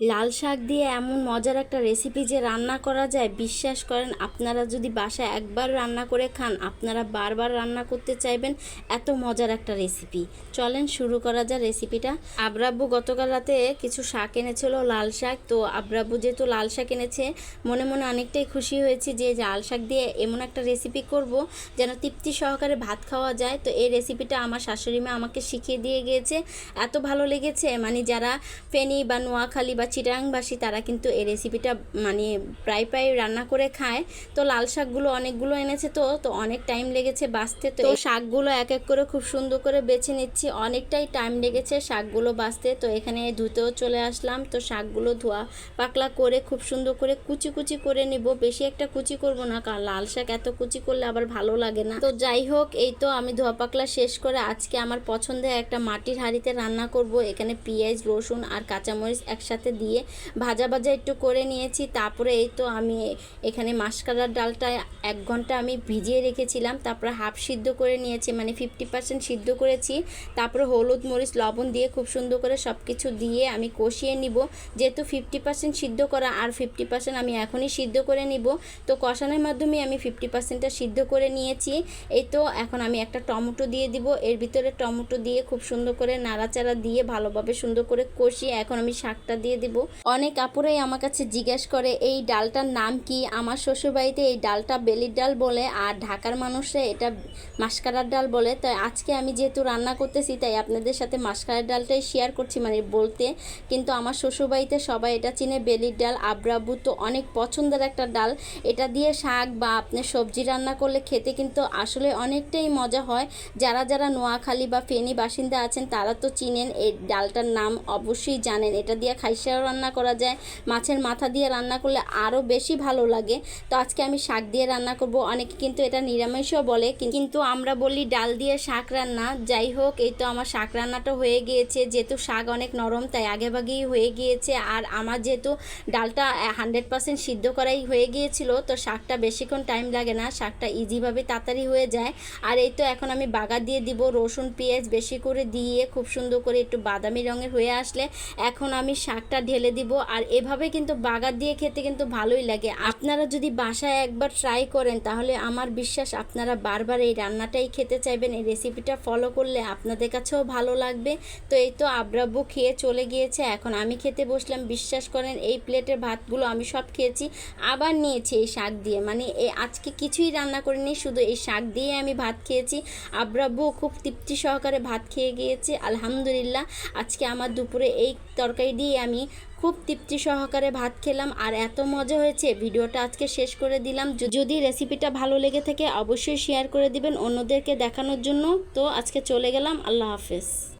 লাল শাক দিয়ে এমন মজার একটা রেসিপি যে রান্না করা যায়, বিশ্বাস করেন আপনারা যদি বাসায় একবার রান্না করে খান, আপনারা বারবার রান্না করতে চাইবেন, এত মজার একটা রেসিপি চলেন শুরু করা যায় রেসিপিটা আব্রাব্বু গতকাল রাতে কিছু শাক এনেছিল, লাল শাক। তো আব্রাব্বু যেহেতু লাল শাক এনেছে, মনে মনে অনেকটাই খুশি হয়েছি যে লাল শাক দিয়ে এমন একটা রেসিপি করব যেন তৃপ্তি সহকারে ভাত খাওয়া যায়। তো এই রেসিপিটা আমার শাশুড়ি মা আমাকে শিখিয়ে দিয়ে গিয়েছে। এত ভালো লেগেছে মানে যারা ফেনী বা নোয়াখালী বা চিটাংবাসী তারা কিন্তু এই রেসিপিটা মানে প্রায় প্রায় রান্না করে খায়। তো লাল শাকগুলো অনেকগুলো এনেছে তো তো অনেক টাইম লেগেছে বাঁচতে তো। শাকগুলো এক এক করে খুব সুন্দর করে বেছে নিচ্ছি। অনেকটাই টাইম লেগেছে শাকগুলো বাঁচতে। তো এখানে ধুতেও চলে আসলাম। তো শাকগুলো ধোয়া পাকলা করে খুব সুন্দর করে কুচি কুচি করে নিব। বেশি একটা কুচি করব না, কারণ লাল শাক এত কুচি করলে আবার ভালো লাগে না। তো যাই হোক, এই তো আমি ধোয়া পাকলা শেষ করে আজকে আমার পছন্দের একটা মাটির হাঁড়িতে রান্না করব। এখানে পেঁয়াজ, রসুন আর কাঁচামরিচ একসাথে দিয়ে ভাজা ভাজা একটু করে নিয়েছি। তারপরে এই তো আমি এখানে মাসকালার ডালটা এক ঘণ্টা আমি ভিজিয়ে রেখেছিলাম। তারপরে হাফ সিদ্ধ করে নিয়েছি মানে ফিফটি পার্সেন্ট সিদ্ধ করেছি। তারপরে হলুদ, মরিচ, লবণ দিয়ে খুব সুন্দর করে সব কিছু দিয়ে আমি কষিয়ে নিব। যেহেতু ফিফটি পার্সেন্ট সিদ্ধ করা আর ফিফটি পার্সেন্ট আমি এখনই সিদ্ধ করে নিব। তো কষানোর মাধ্যমে আমি ফিফটি পার্সেন্টটা সিদ্ধ করে নিয়েছি। এই তো এখন আমি একটা টমেটো দিয়ে দিব। এর ভিতরে টমেটো দিয়ে খুব সুন্দর করে নাড়াচাড়া দিয়ে ভালোভাবে সুন্দর করে কষিয়ে এখন আমি শাকটা দিয়ে দিব। অনেক আপুরাই আমার কাছে জিজ্ঞেস করে, এই ডালটার নাম কি? আমার শ্বশুরবাড়িতে এই ডালটা বেলির ডাল বলে, আর ঢাকার মানুষরা এটা মাসকারার ডাল বলে। তাই আজকে আমি যেহেতু রান্না করতেছি, তাই আপনাদের সাথে মাসকারার ডালটাই শেয়ার করছি মানে বলতে। কিন্তু আমার শ্বশুরবাড়িতে সবাই এটা চিনে, বেলির ডাল আব্রাবু তো অনেক পছন্দের একটা ডাল। এটা দিয়ে শাক বা আপনি সবজি রান্না করলে খেতে কিন্তু আসলে অনেকটাই মজা হয়। যারা যারা নোয়াখালী বা ফেনী বাসিন্দা আছেন, তারা তো চিনেন, এই ডালটার নাম অবশ্যই জানেন। এটা দিয়ে খাইসাও রান্না করা যায়, মাছের মাথা দিয়ে রান্না করলে আরও বেশি ভালো লাগে। তো আজকে আমি শাক দিয়ে রান্না করব, অনেকে কিন্তু এটা নিরামিষও বলে কিন্তু আমরা বলি ডাল দিয়ে শাক রান্না। যাই হোক, এই তো আমার শাক রান্নাটা হয়ে গিয়েছে। যেহেতু শাক অনেক নরম, তাই আগেভাগেই হয়ে গিয়েছে। আর আমার যেহেতু ডালটা হান্ড্রেড পার্সেন্ট সিদ্ধ করাই হয়ে গিয়েছিল, তো শাকটা বেশিক্ষণ টাইম লাগে না। শাকটা ইজিভাবে তাড়াতাড়ি হয়ে যায়। আর এই তো এখন আমি বাগার দিয়ে দিব, রসুন, পেঁয়াজ বেশি করে দিয়ে, খুব সুন্দর করে একটু বাদামি রঙের হয়ে আসলে। এখন আমি শাকটা ঢেলে দিব। আর এভাবে কিন্তু বাগার দিয়ে খেতে কিন্তু ভালোই লাগে। আপনারা যদি বাসায় একবার ট্রাই করেন, তাহলে আমার বিশ্বাস আপনারা বারবার এই রান্নাটাই খেতে চাইবেন। এই রেসিপিটা ফলো করলে আপনাদের কাছেও ভালো লাগবে। তো এই তো আব্রাব্বু খেয়ে চলে গিয়েছে। এখন আমি খেতে বসলাম। বিশ্বাস করেন, এই প্লেটের ভাতগুলো আমি সব খেয়েছি। আবার নিয়েছি এই শাক দিয়ে। মানে এই আজকে কিছুই রান্না করিনি, শুধু এই শাক দিয়ে আমি ভাত খেয়েছি। আব্রাব্বু খুব তৃপ্তি সহকারে ভাত খেয়ে গিয়েছে। আলহামদুলিল্লাহ, আজকে আমার দুপুরে এই তরকারি দিয়ে আমি খুব তৃপ্তি সহকারে ভাত খেলাম আর এত মজা হয়েছে। ভিডিওটা আজকে শেষ করে দিলাম। যদি রেসিপিটা ভালো লেগে থাকে অবশ্যই শেয়ার করে দিবেন অন্যদেরকে দেখানোর জন্য। তো আজকে চলে গেলাম। আল্লাহ হাফেজ।